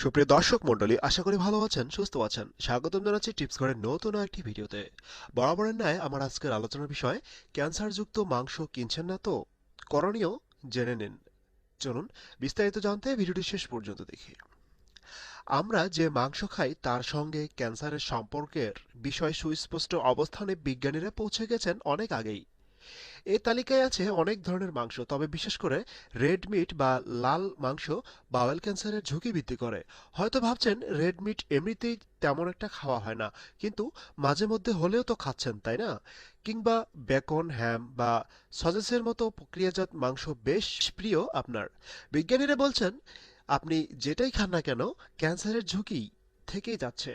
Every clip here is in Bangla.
সুপ্রিয় দর্শক মণ্ডলী, আশা করি ভালো আছেন, সুস্থ আছেন। স্বাগতম জানাচ্ছি টিপস ঘরের নতুন একটি ভিডিওতে। বরাবরের ন্যায় আমার আজকের আলোচনার বিষয়, ক্যান্সারযুক্ত মাংস কিনছেন না তো? করণীয় জেনে নিন। চলুন বিস্তারিত জানতে ভিডিওটি শেষ পর্যন্ত দেখি। আমরা যে মাংস খাই, তার সঙ্গে ক্যান্সারের সম্পর্কের বিষয় সুস্পষ্ট অবস্থানে বিজ্ঞানীরা পৌঁছে গেছেন অনেক আগেই। এই তালিকায় আছে অনেক ধরনের মাংস, তবে বিশেষ করে রেড মিট বা লাল মাংস বাওয়েল ক্যান্সারের ঝুঁকি বৃদ্ধি করে। হয়তো ভাবছেন রেড মিট এমনিতেই তেমন একটা খাওয়া হয় না, কিন্তু মাঝে মধ্যে হলেও তো খাচ্ছেন, তাই না? কিংবা বেকন, হ্যাম বা সজেসের মতো প্রক্রিয়াজাত মাংস বেশ প্রিয় আপনার। বিজ্ঞানীরা বলছেন, আপনি যেটাই খান না কেন, ক্যান্সারের ঝুঁকি থেকেই যাচ্ছে।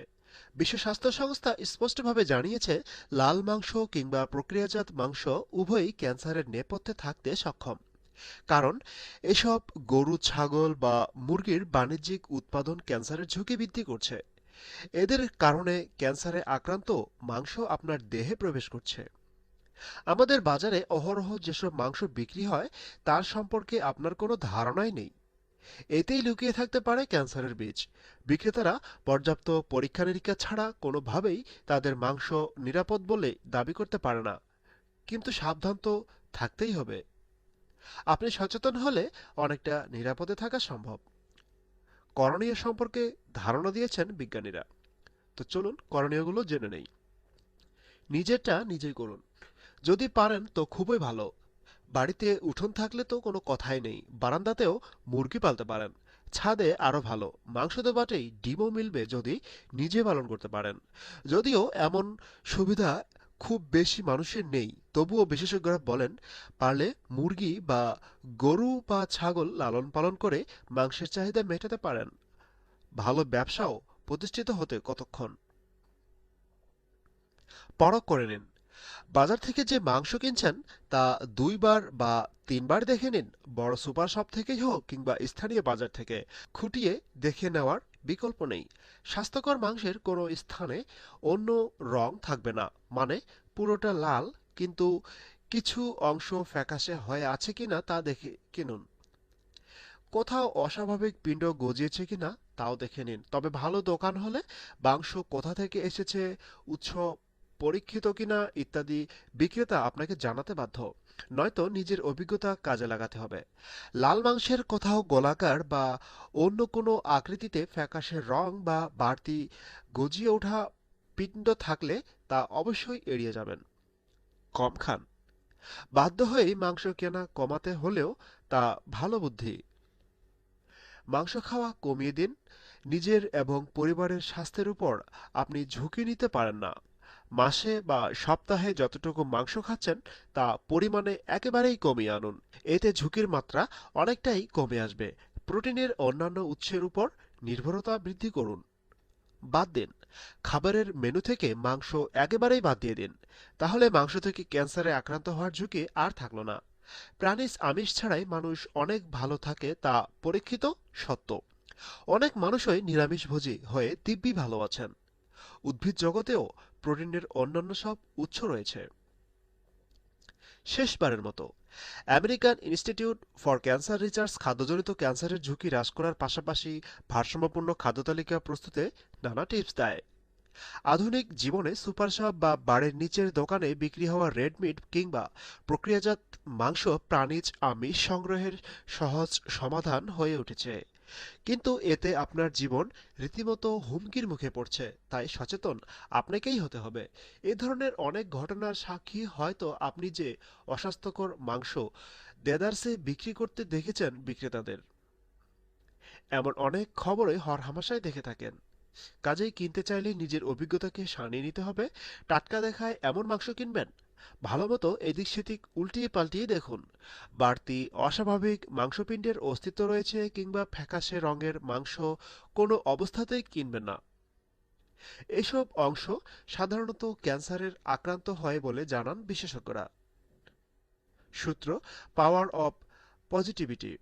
বিশ্ব স্বাস্থ্য সংস্থা স্পষ্টভাবে জানিয়েছে, লাল মাংস কিংবা প্রক্রিয়াজাত মাংস উভয়ই ক্যান্সারের নেপথ্যে থাকতে সক্ষম। কারণ, এসব গরু, ছাগল বা মুরগির বাণিজ্যিক উৎপাদন ক্যান্সারের ঝুঁকি বৃদ্ধি করছে। এদের কারণে ক্যান্সারে আক্রান্ত মাংস আপনার দেহে প্রবেশ করছে। আমাদের বাজারে অহরহ যেসব মাংস বিক্রি হয়, তার সম্পর্কে আপনার কোনো ধারণাই নেই। এতেই লুকিয়ে থাকতে পারে ক্যান্সারের বীজ। বিক্রেতারা পর্যাপ্ত পরীক্ষা নিরীক্ষা ছাড়া কোনোভাবেই তাদের মাংস নিরাপদ বলে দাবি করতে পারে না। কিন্তু সাবধান তো থাকতেই হবে। আপনি সচেতন হলে অনেকটা নিরাপদে থাকা সম্ভব। করণীয় সম্পর্কে ধারণা দিয়েছেন বিজ্ঞানীরা। তো চলুন করণীয়গুলো জেনে নেই। নিজেরটা নিজেই করুন। যদি পারেন তো খুবই ভালো। বাড়িতে উঠোন থাকলে তো কোনো কথাই নেই। বারান্দাতেও মুরগি পালতে পারেন। ছাদে আরও ভালো। মাংস তো বাটেই ডিমও মিলবে যদি নিজে পালন করতে পারেন। যদিও এমন সুবিধা খুব বেশি মানুষের নেই। তবুও বিশেষজ্ঞরা বলেন, পারলে মুরগি বা গরু বা ছাগল লালন পালন করে মাংসের চাহিদা মেটাতে পারেন। ভালো ব্যবসাও প্রতিষ্ঠিত হতে কতক্ষণ? পরখ করে নিন। বাজার থেকে যে মাংস কিনছেন, তা দুইবার বা তিনবার দেখে নিন, বড় সুপার শপ থেকেই হোক কিংবা স্থানীয় বাজার থেকে। খুঁটিয়ে দেখে নেওয়ার বিকল্প নেই। স্বাস্থ্যকর মাংসের কোনো স্থানে অন্য রং থাকবে না। মানে পুরোটা লাল, কিন্তু কিছু অংশ ফ্যাকাশে হয়ে আছে কিনা তা দেখে কিনুন। কোথাও অস্বাভাবিক পিণ্ড গজিয়েছে কিনা তাও দেখে নিন। তবে ভালো দোকান হলে মাংস কোথা থেকে এসেছে, উৎস পরীক্ষিত কিনা ইত্যাদি বিক্রেতা আপনাকে জানাতে বাধ্য। নয়তো নিজের অভিজ্ঞতা কাজে লাগাতে হবে। লাল মাংসের কোথাও গোলাকার বা অন্য কোনো আকৃতিতে ফ্যাকাশে রং বা বাড়তি গজিয়ে ওঠা পিণ্ড থাকলে তা অবশ্যই এড়িয়ে যাবেন। কম খান। বাধ্য হয়েই মাংস কেনা কমাতে হলেও তা ভালো বুদ্ধি। মাংস খাওয়া কমিয়ে দিন। নিজের এবং পরিবারের স্বাস্থ্যের উপর আপনি ঝুঁকি নিতে পারেন না। মাসে বা সপ্তাহে যতটুকু মাংস খাচ্ছেন, তা পরিমাণে একেবারেই কমিয়ে আনুন। এতে ঝুঁকির মাত্রা অনেকটাই কমে আসবে। প্রোটিনের অন্যান্য উৎসের উপর নির্ভরতা বৃদ্ধি করুন। বাদ দিন। খাবারের মেনু থেকে মাংস একেবারেই বাদ দিয়ে দিন। তাহলে মাংস থেকে ক্যান্সারে আক্রান্ত হওয়ার ঝুঁকি আর থাকল না। প্রাণীজ আমিষ ছাড়াই মানুষ অনেক ভালো থাকে তা পরীক্ষিত সত্য। অনেক মানুষই নিরামিষভোজী হয়ে দিব্যি ভালো আছেন। উদ্ভিদ জগতেও প্রোটিনের অন্যান্য সব উৎস রয়েছে। শেষবারের মতো, American Institute for Cancer Research খাদ্যজনিত ক্যান্সারের ঝুঁকি হ্রাস করার পাশাপাশি ভারসাম্যপূর্ণ খাদ্য তালিকা প্রস্তুতে নানা টিপস দেয়। আধুনিক জীবনে সুপার শপ বা বাড়ির নিচের দোকানে বিক্রি হওয়া রেড মিট কিংবা প্রক্রিয়াজাত মাংস, প্রাণীজ, আমিষ সংগ্রহের সহজ সমাধান হয়ে উঠেছে। কিন্তু এতে আপনার জীবন রীতিমতো হুমকির মুখে পড়ছে, তাই সচেতন আপনাকেই হতে হবে। এ ধরনের অনেক ঘটনার সাক্ষী হয়তো আপনি যে অস্বাস্থ্যকর মাংস দেদারসে বিক্রি করতে দেখেছেন বিক্রেতাদের। এমন অনেক খবরে হরহামেশাই দেখে থাকেন। কাজেই কিনতে চাইলে নিজের অভিজ্ঞতাকে সানিয়ে নিতে হবে। টাটকা দেখায় এমন মাংস কিনবেন? ভালোমতো এদিক সেদিক উল্টিয়ে পাল্টিয়ে দেখুন। বাড়তি অস্বাভাবিক মাংসপিণ্ডের অস্তিত্ব রয়েছে কিংবা ফ্যাকাশে রঙের মাংস কোনো অবস্থাতেই কিনবেন না। এসব অংশ সাধারণত ক্যান্সারের আক্রান্ত হয় বলে জানান বিশেষজ্ঞরা। সূত্র, পাওয়ার অব পজিটিভিটি।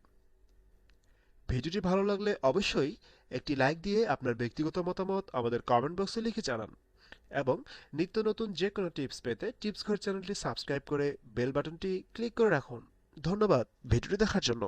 ভিডিওটি ভালো লাগলে অবশ্যই একটি লাইক দিয়ে আপনার ব্যক্তিগত মতামত আমাদের কমেন্ট বক্সে লিখে জানান। এবং নিত্য নতুন যে কোনো টিপস পেতে টিপস ঘর চ্যানেলটি সাবস্ক্রাইব করে বেল বাটনটি ক্লিক করে রাখুন। ধন্যবাদ ভিডিওটি দেখার জন্য।